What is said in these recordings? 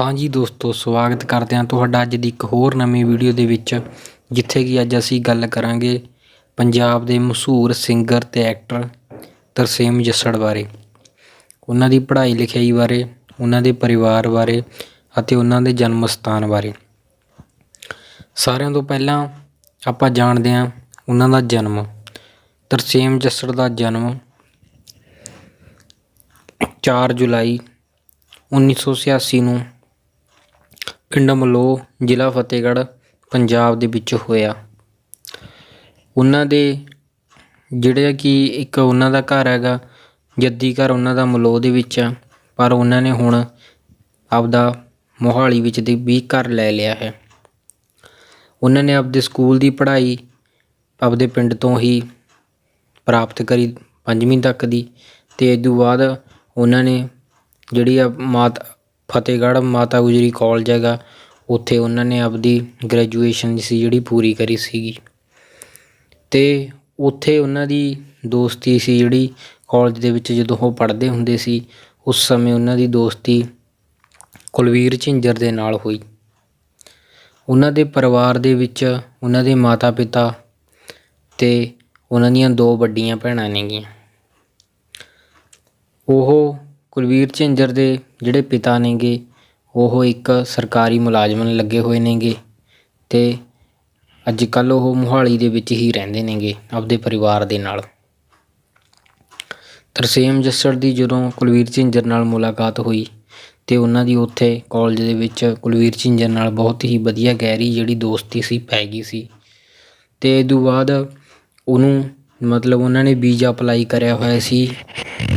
ਹਾਂਜੀ ਦੋਸਤੋ, ਸਵਾਗਤ ਕਰਦੇ ਹਾਂ ਤੁਹਾਡਾ ਅੱਜ ਦੀ ਇੱਕ ਹੋਰ ਨਵੀਂ ਵੀਡੀਓ ਦੇ ਵਿੱਚ, ਜਿੱਥੇ ਕਿ ਅੱਜ ਅਸੀਂ ਗੱਲ ਕਰਾਂਗੇ ਪੰਜਾਬ ਦੇ ਮਸ਼ਹੂਰ ਸਿੰਗਰ ਤੇ ਐਕਟਰ ਤਰਸੇਮ ਜੱਸੜ ਬਾਰੇ। ਉਹਨਾਂ ਦੀ ਪੜ੍ਹਾਈ ਲਿਖਾਈ ਬਾਰੇ, ਉਹਨਾਂ ਦੇ ਪਰਿਵਾਰ ਬਾਰੇ ਅਤੇ ਉਹਨਾਂ ਦੇ ਜਨਮ ਸਥਾਨ ਬਾਰੇ। ਸਾਰਿਆਂ ਤੋਂ ਪਹਿਲਾਂ ਆਪਾਂ ਜਾਣਦੇ ਹਾਂ ਉਹਨਾਂ ਦਾ ਜਨਮ। ਤਰਸੇਮ ਜੱਸੜ ਦਾ ਜਨਮ 4 ਜੁਲਾਈ 1986 ਨੂੰ ਪਿੰਡ ਮਲੋਹ, ਜ਼ਿਲ੍ਹਾ ਫਤਿਹਗੜ੍ਹ, ਪੰਜਾਬ ਦੇ ਵਿੱਚ ਹੋਇਆ। ਉਹਨਾਂ ਦੇ ਜਿਹੜੇ ਕਿ ਇੱਕ ਉਹਨਾਂ ਦਾ ਘਰ ਹੈਗਾ, ਜੱਦੀ ਘਰ ਉਹਨਾਂ ਦਾ ਮਲੋਹ ਦੇ ਵਿੱਚ ਆ, ਪਰ ਉਹਨਾਂ ਨੇ ਹੁਣ ਆਪਦਾ ਮੋਹਾਲੀ ਵਿੱਚ ਦੀ ਵੀ ਘਰ ਲੈ ਲਿਆ ਹੈ। ਉਹਨਾਂ ਨੇ ਆਪਦੇ ਸਕੂਲ ਦੀ ਪੜ੍ਹਾਈ ਆਪਦੇ ਪਿੰਡ ਤੋਂ ਹੀ ਪ੍ਰਾਪਤ ਕਰੀ ਪੰਜਵੀਂ ਤੱਕ ਦੀ ਤੇ ਇਸ ਤੋਂ ਬਾਅਦ ਉਹਨਾਂ ਨੇ ਜਿਹੜੀ ਆ ਮਾਤਾ ਫਤਿਹਗੜ੍ਹ ਮਾਤਾ ਗੁਜਰੀ ਕਾਲਜ ਹੈਗਾ। ਉੱਥੇ ਉਹਨਾਂ ਨੇ ਆਪਦੀ ਗ੍ਰੈਜੂਏਸ਼ਨ ਸੀ ਜਿਹੜੀ ਪੂਰੀ ਕਰੀ ਸੀਗੀ। ਅਤੇ ਉੱਥੇ ਉਹਨਾਂ ਦੀ ਦੋਸਤੀ ਸੀ ਜਿਹੜੀ ਕਾਲਜ ਦੇ ਵਿੱਚ ਜਦੋਂ ਉਹ ਪੜ੍ਹਦੇ ਹੁੰਦੇ ਸੀ, ਉਸ ਸਮੇਂ ਉਹਨਾਂ ਦੀ ਦੋਸਤੀ ਕੁਲਵੀਰ ਝਿੰਜਰ ਦੇ ਨਾਲ ਹੋਈ। ਉਹਨਾਂ ਦੇ ਪਰਿਵਾਰ ਦੇ ਵਿੱਚ ਉਹਨਾਂ ਦੇ ਮਾਤਾ ਪਿਤਾ ਤੇ ਉਹਨਾਂ ਦੀਆਂ ਦੋ ਵੱਡੀਆਂ ਭੈਣਾਂ ਨੇਗੀਆਂ। ਉਹ ਕੁਲਵੀਰ ਝਿੰਜਰ ਦੇ ਜਿਹੜੇ ਪਿਤਾ ਨੇਗੇ, ਉਹ ਇੱਕ ਸਰਕਾਰੀ ਮੁਲਾਜ਼ਮ ਲੱਗੇ ਹੋਏ ਨੇਗੇ ਅਤੇ ਅੱਜ ਕੱਲ੍ਹ ਉਹ ਮੋਹਾਲੀ ਦੇ ਵਿੱਚ ਹੀ ਰਹਿੰਦੇ ਨੇਗੇ ਆਪਦੇ ਪਰਿਵਾਰ ਦੇ ਨਾਲ। ਤਰਸੇਮ ਜੱਸੜ ਦੀ ਜਦੋਂ ਕੁਲਵੀਰ ਝਿੰਜਰ ਨਾਲ ਮੁਲਾਕਾਤ ਹੋਈ ਅਤੇ ਉਹਨਾਂ ਦੀ ਉੱਥੇ ਕਾਲਜ ਦੇ ਵਿੱਚ ਕੁਲਵੀਰ ਝਿੰਜਰ ਨਾਲ ਬਹੁਤ ਹੀ ਵਧੀਆ ਗਹਿਰੀ ਜਿਹੜੀ ਦੋਸਤੀ ਸੀ, ਪੈ ਗਈ ਸੀ। ਅਤੇ ਇਹ ਤੋਂ ਬਾਅਦ ਉਹਨੂੰ ਮਤਲਬ ਉਹਨਾਂ ਨੇ ਵੀਜ਼ਾ ਅਪਲਾਈ ਕਰਿਆ ਹੋਇਆ ਸੀ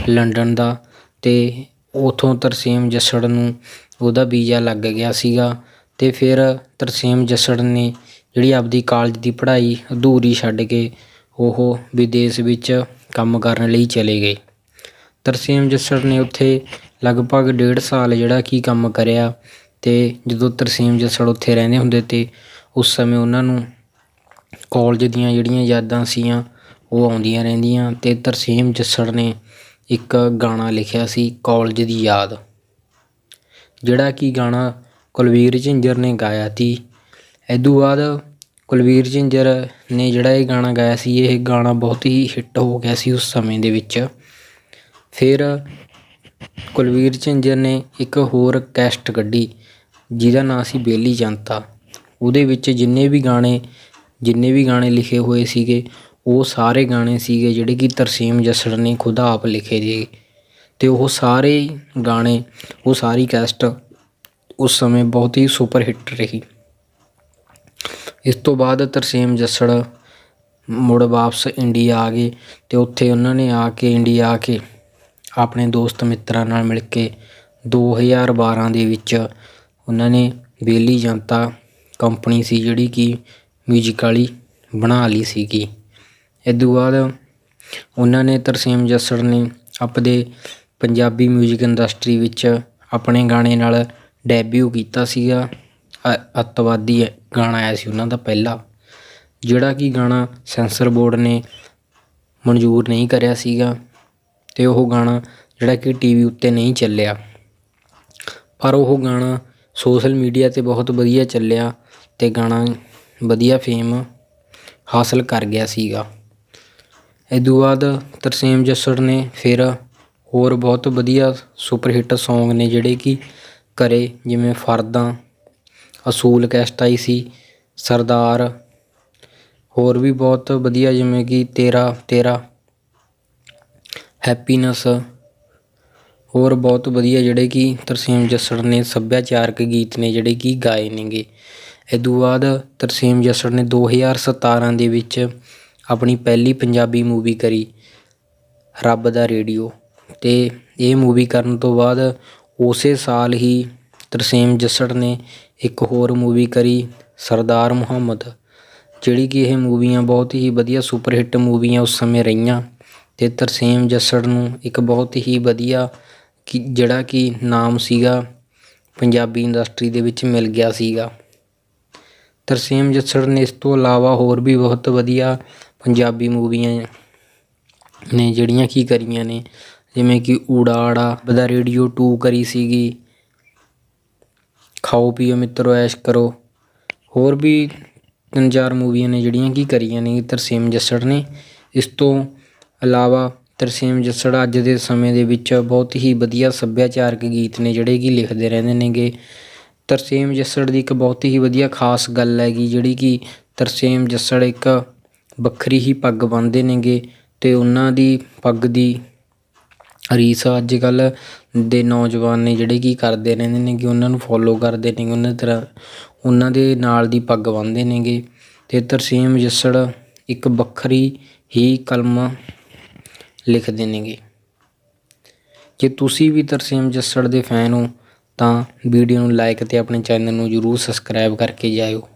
ਲੰਡਨ ਦਾ ਤੇ ਉਥੋਂ ਤਰਸੇਮ ਜੱਸੜ ਨੂੰ ਉਹਦਾ ਵੀਜ਼ਾ ਲੱਗ ਗਿਆ ਸੀਗਾ ਅਤੇ ਫਿਰ ਤਰਸੇਮ ਜੱਸੜ ਨੇ ਜਿਹੜੀ ਆਪਦੀ ਕਾਲਜ ਦੀ ਪੜ੍ਹਾਈ ਅਧੂਰੀ ਛੱਡ ਕੇ ਉਹ ਵਿਦੇਸ਼ ਵਿੱਚ ਕੰਮ ਕਰਨ ਲਈ ਚਲੇ ਗਏ। ਤਰਸੇਮ ਜੱਸੜ ਨੇ ਉੱਥੇ ਲਗਭਗ ਡੇਢ ਸਾਲ ਜਿਹੜਾ ਕਿ ਕੰਮ ਕਰਿਆ ਅਤੇ ਜਦੋਂ ਤਰਸੇਮ ਜੱਸੜ ਉੱਥੇ ਰਹਿੰਦੇ ਹੁੰਦੇ ਤੇ ਉਸ ਸਮੇਂ ਉਹਨਾਂ ਨੂੰ ਕਾਲਜ ਦੀਆਂ ਜਿਹੜੀਆਂ ਯਾਦਾਂ ਸੀਆਂ ਉਹ ਆਉਂਦੀਆਂ ਰਹਿੰਦੀਆਂ ਅਤੇ ਤਰਸੇਮ ਜੱਸੜ ਨੇ ਇੱਕ ਗਾਣਾ ਲਿਖਿਆ ਸੀ, ਕਾਲਜ ਦੀ ਯਾਦ। ਜਿਹੜਾ ਕਿ ਗਾਣਾ ਕੁਲਵੀਰ ਝਿੰਜਰ ਨੇ ਗਾਇਆ ਸੀ। ਇਦੋਂ ਬਾਅਦ ਕੁਲਵੀਰ ਝਿੰਜਰ ਨੇ ਜਿਹੜਾ ਇਹ ਗਾਣਾ ਗਾਇਆ ਸੀ, ਇਹ ਗਾਣਾ ਬਹੁਤ ਹੀ ਹਿੱਟ ਹੋ ਗਿਆ ਸੀ ਉਸ ਸਮੇਂ ਦੇ ਵਿੱਚ। ਫਿਰ ਕੁਲਵੀਰ ਝਿੰਜਰ ਨੇ ਇੱਕ ਹੋਰ ਕੈਸਟ ਕੱਢੀ, ਜਿਹਦਾ ਨਾਂ ਸੀ ਬੇਲੀ ਜਨਤਾ। ਉਹਦੇ ਵਿੱਚ ਜਿੰਨੇ ਵੀ ਗਾਣੇ, ਜਿੰਨੇ ਵੀ ਗਾਣੇ ਲਿਖੇ ਹੋਏ ਸੀਗੇ ਉਹ ਸਾਰੇ ਗਾਣੇ ਸੀਗੇ ਜਿਹੜੇ ਕਿ ਤਰਸੇਮ ਜੱਸੜ ਨੇ ਖੁਦ ਆਪ ਲਿਖੇ ਜੀ ਅਤੇ ਉਹ ਸਾਰੇ ਗਾਣੇ, ਉਹ ਸਾਰੀ ਕੈਸਟ ਉਸ ਸਮੇਂ ਬਹੁਤ ਹੀ ਸੁਪਰ ਹਿੱਟ ਰਹੀ। ਇਸ ਤੋਂ ਬਾਅਦ ਤਰਸੇਮ ਜੱਸੜ ਮੁੜ ਵਾਪਸ ਇੰਡੀਆ ਆ ਗਏ ਅਤੇ ਉੱਥੇ ਉਹਨਾਂ ਨੇ ਆ ਕੇ ਇੰਡੀਆ ਆ ਕੇ ਆਪਣੇ ਦੋਸਤ ਮਿੱਤਰਾਂ ਨਾਲ ਮਿਲ ਕੇ 2012 ਦੇ ਵਿੱਚ ਉਹਨਾਂ ਨੇ ਬੇਲੀ ਜਨਤਾ ਕੰਪਨੀ ਸੀ ਜਿਹੜੀ ਕਿ ਮਿਊਜ਼ਿਕ ਵਾਲੀ ਬਣਾ ਲਈ ਸੀਗੀ। ਇਦੋਂ ਬਾਅਦ ਉਹਨਾਂ ਨੇ ਤਰਸੇਮ ਜੱਸੜ ਨੇ ਆਪਦੇ ਪੰਜਾਬੀ ਮਿਊਜ਼ਿਕ ਇੰਡਸਟਰੀ ਵਿੱਚ ਆਪਣੇ ਗਾਣੇ ਨਾਲ ਡੈਬਿਊ ਕੀਤਾ ਸੀਗਾ। ਅ, ਅੱਤਵਾਦੀ ਗਾਣਾ ਆਇਆ ਸੀ ਉਹਨਾਂ ਦਾ ਪਹਿਲਾ, ਜਿਹੜਾ ਕਿ ਗਾਣਾ ਸੈਂਸਰ ਬੋਰਡ ਨੇ ਮਨਜ਼ੂਰ ਨਹੀਂ ਕਰਿਆ ਸੀਗਾ ਅਤੇ ਉਹ ਗਾਣਾ ਜਿਹੜਾ ਕਿ ਟੀ ਵੀ ਉੱਤੇ ਨਹੀਂ ਚੱਲਿਆ। ਪਰ ਉਹ ਗਾਣਾ ਸੋਸ਼ਲ ਮੀਡੀਆ ਤੇ ਬਹੁਤ ਵਧੀਆ ਚੱਲਿਆ ਅਤੇ ਗਾਣਾ ਵਧੀਆ ਫੇਮ ਹਾਸਲ ਕਰ ਗਿਆ ਸੀਗਾ। ਇਦੋਂ ਬਾਅਦ ਤਰਸੇਮ ਜੱਸੜ ਨੇ ਫਿਰ ਹੋਰ ਬਹੁਤ ਵਧੀਆ ਸੁਪਰ ਹਿੱਟ ਸੌਂਗ ਨੇ ਜਿਹੜੇ ਕਿ ਕਰੇ ਜਿਵੇਂ ਫਰਦਾਂ, ਅਸੂਲ ਕੈਸਟ ਸੀ, ਸਰਦਾਰ, ਹੋਰ ਵੀ ਬਹੁਤ ਵਧੀਆ ਜਿਵੇਂ ਕਿ ਤੇਰਾ ਤੇਰਾ, ਹੈਪੀਨੈਸ, ਹੋਰ ਬਹੁਤ ਵਧੀਆ ਜਿਹੜੇ ਕਿ ਤਰਸੇਮ ਜੱਸੜ ਨੇ ਸੱਭਿਆਚਾਰਕ ਗੀਤ ਨੇ ਜਿਹੜੇ ਕਿ ਗਾਏ ਨੇਗੇ। ਇਦੋਂ ਬਾਅਦ ਤਰਸੇਮ ਜੱਸੜ ਨੇ 2017 ਦੇ ਵਿੱਚ ਆਪਣੀ ਪਹਿਲੀ ਪੰਜਾਬੀ ਮੂਵੀ ਕਰੀ, ਰੱਬ ਦਾ ਰੇਡੀਓ। ਅਤੇ ਇਹ ਮੂਵੀ ਕਰਨ ਤੋਂ ਬਾਅਦ ਉਸੇ ਸਾਲ ਹੀ ਤਰਸੇਮ ਜੱਸੜ ਨੇ ਇੱਕ ਹੋਰ ਮੂਵੀ ਕਰੀ, ਸਰਦਾਰ ਮੁਹੰਮਦ, ਜਿਹੜੀ ਕਿ ਇਹ ਮੂਵੀਆਂ ਬਹੁਤ ਹੀ ਵਧੀਆ ਸੁਪਰ ਹਿੱਟ ਮੂਵੀਆਂ ਉਸ ਸਮੇਂ ਰਹੀਆਂ। ਅਤੇ ਤਰਸੇਮ ਜੱਸੜ ਨੂੰ ਇੱਕ ਬਹੁਤ ਹੀ ਵਧੀਆ ਕਿ ਜਿਹੜਾ ਕਿ ਨਾਮ ਸੀਗਾ ਪੰਜਾਬੀ ਇੰਡਸਟਰੀ ਦੇ ਵਿੱਚ ਮਿਲ ਗਿਆ ਸੀਗਾ। ਤਰਸੇਮ ਜੱਸੜ ਨੇ ਇਸ ਤੋਂ ਇਲਾਵਾ ਹੋਰ ਵੀ ਬਹੁਤ ਵਧੀਆ ਪੰਜਾਬੀ ਮੂਵੀਆਂ ਨੇ ਜਿਹੜੀਆਂ ਕੀ ਕਰੀਆਂ ਨੇ, ਜਿਵੇਂ ਕਿ ਊੜਾ ਆੜਾ ਬਦਾ ਰੇਡੀਓ 2 ਕਰੀ ਸੀਗੀ। ਖਾਓ ਪੀਓ ਮਿੱਤਰੋ, ਐਸ਼ ਕਰੋ। ਹੋਰ ਵੀ ਤਿੰਨ ਚਾਰ ਮੂਵੀਆਂ ਨੇ ਜਿਹੜੀਆਂ ਕਿ ਕਰੀਆਂ ਨੇ ਤਰਸੇਮ ਜੱਸੜ ਨੇ। ਇਸ ਤੋਂ ਇਲਾਵਾ ਤਰਸੇਮ ਜੱਸੜ ਅੱਜ ਦੇ ਸਮੇਂ ਦੇ ਵਿੱਚ ਬਹੁਤ ਹੀ ਵਧੀਆ ਸੱਭਿਆਚਾਰਕ ਗੀਤ ਨੇ ਜਿਹੜੇ ਕਿ ਲਿਖਦੇ ਰਹਿੰਦੇ ਨੇਗੇ। ਤਰਸੇਮ ਜੱਸੜ ਦੀ ਇੱਕ ਬਹੁਤ ਹੀ ਵਧੀਆ ਖਾਸ ਗੱਲ ਹੈਗੀ ਜਿਹੜੀ ਕਿ ਤਰਸੇਮ ਜੱਸੜ ਇੱਕ ਵੱਖਰੀ ਹੀ ਪੱਗ ਬੰਨ੍ਹਦੇ ਨੇਗੇ ਅਤੇ ਉਹਨਾਂ ਦੀ ਪੱਗ ਦੀ ਰੀਸ ਅੱਜ ਕੱਲ੍ਹ ਦੇ ਨੌਜਵਾਨ ਨੇ ਜਿਹੜੇ ਕਿ ਕਰਦੇ ਰਹਿੰਦੇ ਨੇਗੇ, ਉਹਨਾਂ ਨੂੰ ਫੋਲੋ ਕਰਦੇ ਨੇ ਉਹਨਾਂ ਤਰ੍ਹਾਂ ਉਹਨਾਂ ਦੇ ਨਾਲ ਦੀ ਪੱਗ ਬੰਨ੍ਹਦੇ ਨੇਗੇ। ਅਤੇ ਤਰਸੇਮ ਜੱਸੜ ਇੱਕ ਵੱਖਰੀ ਹੀ ਕਲਮ ਲਿਖਦੇ ਨੇਗੇ। ਜੇ ਤੁਸੀਂ ਵੀ ਤਰਸੇਮ ਜੱਸੜ ਦੇ ਫੈਨ ਹੋ ਤਾਂ ਵੀਡੀਓ ਨੂੰ ਲਾਈਕ ਅਤੇ ਆਪਣੇ ਚੈਨਲ ਨੂੰ ਜ਼ਰੂਰ ਸਬਸਕ੍ਰਾਈਬ ਕਰਕੇ ਜਾਇਓ।